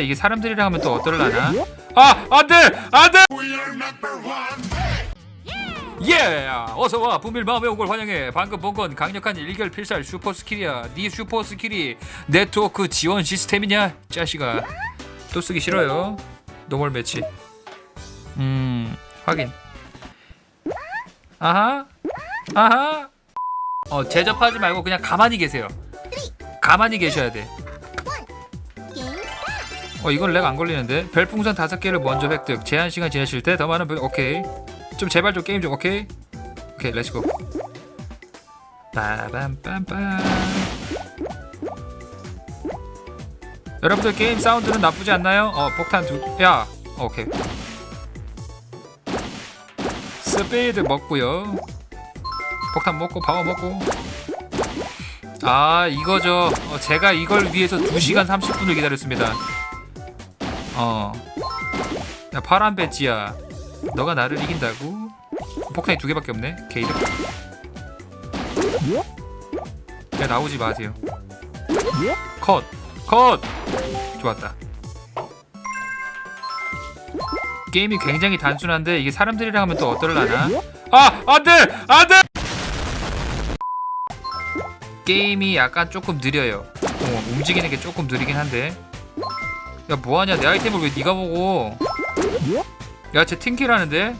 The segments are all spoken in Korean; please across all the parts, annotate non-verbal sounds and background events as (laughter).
이게 사람들이랑 하면 또 어떨라나? 아 안돼! 안돼! 예! 어서 와. 분밀 마음의 온걸 환영해. 방금 본 건 강력한 일결 필살 슈퍼 스킬이야. 네 슈퍼 스킬이 네트워크 지원 시스템이냐? 짜식아. 또 쓰기 싫어요? 노멀 매치. 음 확인. 아하. 아하. 어 제접하지 말고 그냥 가만히 계세요. 가만히 계셔야 돼 어 이건 렉 안 걸리는데? 별풍선 다섯 개를 먼저 획득. 제한 시간 지나실 때 더 많은 별... 오케이. 좀 제발 좀 게임 좀 오케이? 오케이 렛츠고 빠밤빰빰. 여러분들 게임 사운드는 나쁘지 않나요? 어 폭탄 두야 오케이. 스피드 먹고요. 폭탄 먹고 파워 먹고. 아 이거죠. 어, 제가 이걸 위해서 2시간 30분을 기다렸습니다 어. 야 파란 배지야. 너가 나를 이긴다고? 폭탄이 두 개밖에 없네. 게이드. 야 나오지 마세요. 컷. 컷. 좋았다. 게임이 굉장히 단순한데 이게 사람들이랑 하면 또 어떨라나? 아 안 돼 안 돼. 게임이 약간 조금 느려요. 어, 움직이는 게 조금 느리긴 한데. 야 뭐하냐 내 아이템을 왜 네가 먹어 야쟤 팀킬하는데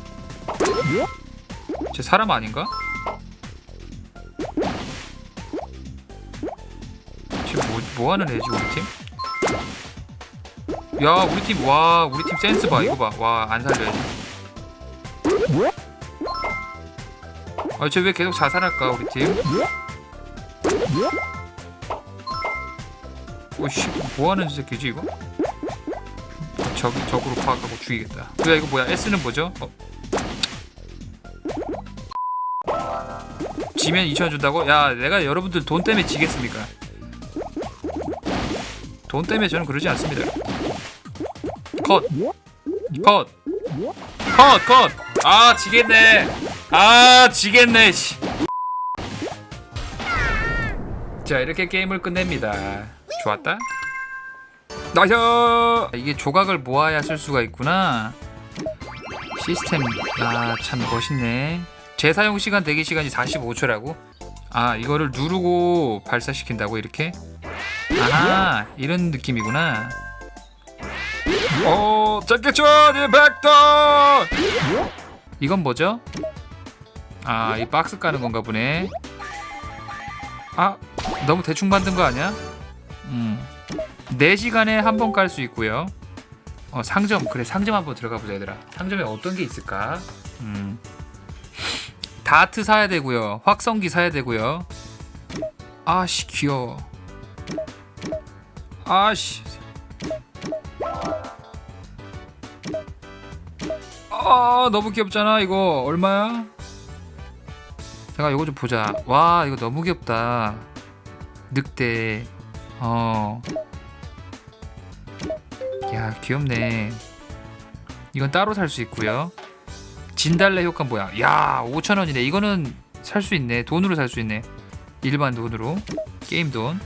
쟤 사람 아닌가? 쟤 뭐, 뭐하는 애지 우리 팀? 야 우리 팀 와 우리 팀 센스 봐 이거 봐와 안 살려야지 아쟤 왜 계속 자살할까 우리 팀? 오씨 뭐하는 새끼지 이거? 적, 적으로 파악하고 죽이겠다 야 이거 뭐야 S는 뭐죠? 어. 지면 2천 준다고? 야 내가 여러분들 돈 때문에 지겠습니까? 돈 때문에 저는 그러지 않습니다 컷! 컷! 컷! 컷! 아 지겠네 아 지겠네 씨. 자 이렇게 게임을 끝냅니다 좋았다 나이스 이게 조각을 모아야 쓸 수가 있구나. 시스템. 아 참 멋있네. 재사용 시간 대기 시간이 45초라고? 아 이거를 누르고 발사시킨다고 이렇게? 아 이런 느낌이구나. 오 잡겠죠 니 벡터 이건 뭐죠? 아 이 박스 까는 건가 보네. 아 너무 대충 만든 거 아니야? 음 4시간에 한 번 깔 수 있고요. 어, 상점 그래 상점 한번 들어가 보자 얘들아. 상점에 어떤 게 있을까? 음. 다트 사야 되고요. 확성기 사야 되고요. 아씨 귀여워. 아씨. 아 너무 귀엽잖아 이거 얼마야? 제가 이거 좀 보자. 와 이거 너무 귀엽다. 늑대. 어. 야 귀엽네. 이건 따로 살 수 있고요. 진달래 효과 뭐야? 야 5천원이네. 이거는 살 수 있네. 돈으로 살 수 있네. 일반 돈으로. 게임 돈.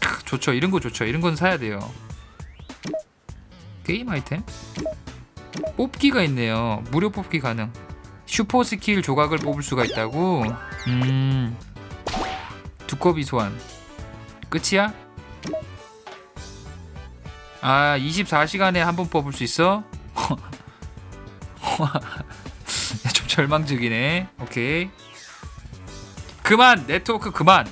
크, 좋죠. 이런 거 좋죠. 이런 건 사야 돼요. 게임 아이템? 뽑기가 있네요. 무료 뽑기 가능. 슈퍼 스킬 조각을 뽑을 수가 있다고? 음. 두꺼비 소환. 끝이야? 아 24시간에 한 번 뽑을 수 있어? (laughs) 야, 좀 절망적이네. 오케이. 그만! 네트워크 그만